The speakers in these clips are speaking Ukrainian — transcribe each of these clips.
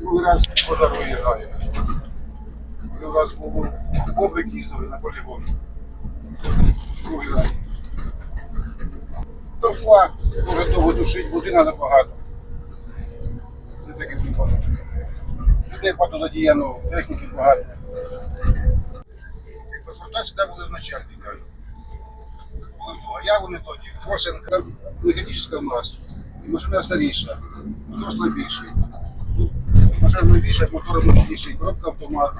Другий раз пожар виїжджає. Другий раз був облик їздили на полігон. Другий раз. То факт, дуже довго душить, будина набагато. Це таке припадок. Людей багато задіяно, техніки багато. Паспорта завжди були в начальника. Були в я вони тоді, Косенка, механічна в нас. Машина старіша, мотор слабіший. Машина слабіша, мотор мощніший, коробка автомат.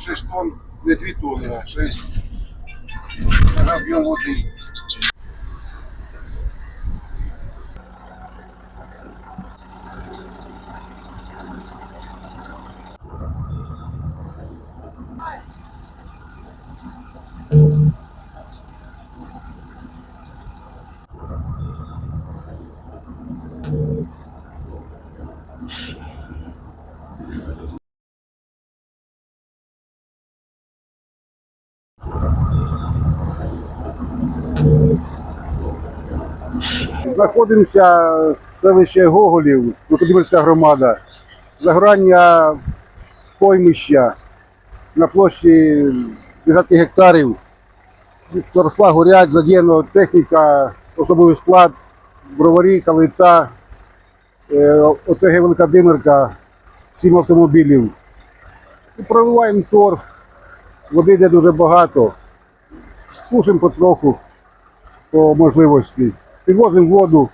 6 тонн, не 2 тонни, а 6. Об'єм води. Знаходимося в селищі Гоголів, Володимирська громада. Загорання поймища на площі десятки гектарів. Торфа горять, задіяно техніка, особовий склад, броварі, калита, е, ОТГ Велика Димирка, сім автомобілів. І проливаємо торф, води йде дуже багато. Пушимо потроху по можливості. Підвозимо воду,